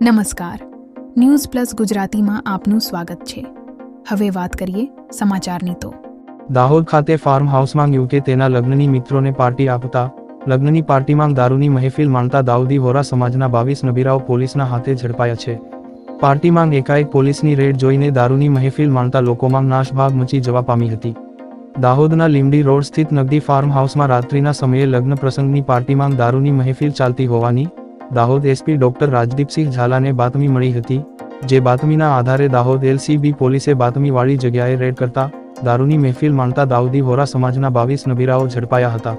નમસ્કાર. News plus ગુજરાતીમાં આપનું સ્વાગત છે. હવે વાત કરીએ સમાચારની તો. દાહોદ ખાતે ફાર્મ હાઉસમાં યુકે તેના લગ્નની મિત્રોને પાર્ટી આપતા, લગ્નની પાર્ટીમાં દારૂની મહેફિલ માણતા દાઉદી વોરા સમાજના બાવીસ નબીરાઓ પોલીસના હાથે ઝડપાયા છે. પાર્ટીમાં એકાએક પોલીસની રેડ જોઈને દારૂની મહેફિલ માણતા લોકોમાં નાશભાગ મચી જવા પામી હતી. દાહોદના લીમડી રોડ સ્થિત નગદી ફાર્મ હાઉસમાં રાત્રિના સમયે લગ્ન પ્રસંગની પાર્ટીમાં દારૂની મહેફિલ ચાલતી હોવાની દાહોદ એસપી ડોક્ટર રાજદીપસિંહ ઝાલાને બાતમી મળી હતી, જે બાતમીના આધારે દાહોદ એલસીબી પોલીસે બાતમીવાળી જગ્યાએ રેડ કરતા, દારૂની મહેફિલ માણતા દાઉદી વોરા સમાજના બાવીસ નબીરાઓ ઝડપાયા હતા.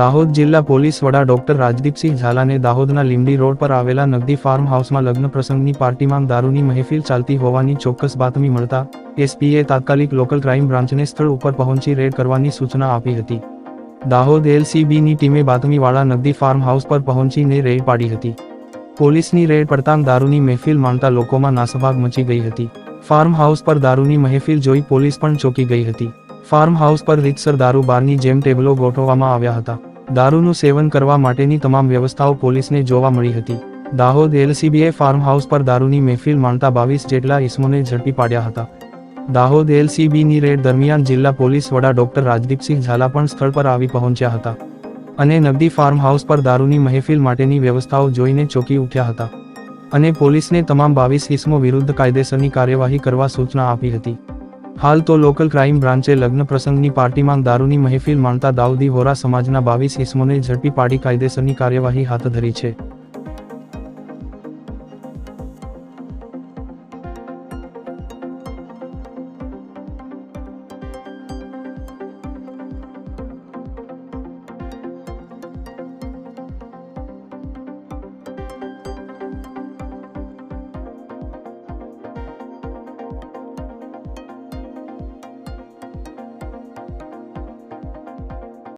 દાહોદ જિલ્લા પોલીસ વડા ડોક્ટર રાજદીપસિંહ ઝાલાને દાહોદના લીમડી રોડ પર આવેલા નગદી ફાર્મ હાઉસમાં લગ્ન પ્રસંગની પાર્ટીમાં દારૂની મહેફિલ ચાલતી હોવાની ચોક્કસ બાતમી મળતા, એસપીએ તાત્કાલિક લોકલ ક્રાઇમ બ્રાન્ચને સ્થળ ઉપર પહોંચી રેડ કરવાની સૂચના આપી હતી. દાહોદ એલસીબીની ટીમે બાતમીવાળા નગદી ફાર્મ હાઉસ પર પહોંચીને રેડ પાડી હતી. પોલીસની રેડ પડતાં દારૂની મહેફિલ માણતા લોકોમાં નાસભાગ મચી ગઈ હતી. ફાર્મ હાઉસ પર દારૂની મહેફિલ જોઈ પોલીસ પણ ચોંકી ગઈ હતી. ફાર્મ હાઉસ પર રીતસર દારૂ બારની જેમ ટેબલો ગોઠવવામાં આવ્યા હતા. દારૂનું સેવન કરવા માટેની તમામ વ્યવસ્થાઓ પોલીસને જોવા મળી હતી. દાહોદ એલસીબીએ ફાર્મ હાઉસ પર દારૂની મહેફિલ માણતા બાવીસ જેટલા ઇસમોને ઝડપી પાડ્યા હતા. દાહોદ એલસીબીની રેડ દરમિયાન જિલ્લા પોલીસ વડા ડોક્ટર રાજદીપસિંહ ઝાલા પણ સ્થળ પર આવી પહોંચ્યા હતા અને નગદી ફાર્મ હાઉસ પર દારૂની મહેફિલ માટેની વ્યવસ્થાઓ જોઈને ચોંકી ઉઠ્યા હતા અને પોલીસને તમામ બાવીસ ઇસમો વિરુદ્ધ કાયદેસરની કાર્યવાહી કરવા સૂચના આપી હતી. હાલ તો લોકલ ક્રાઇમ બ્રાન્ચે લગ્ન પ્રસંગની પાર્ટીમાં દારૂની મહેફિલ માણતા દાઉદી વોરા સમાજના બાવીસ ઇસમોને ઝડપી પાડી કાયદેસરની કાર્યવાહી હાથ ધરી છે.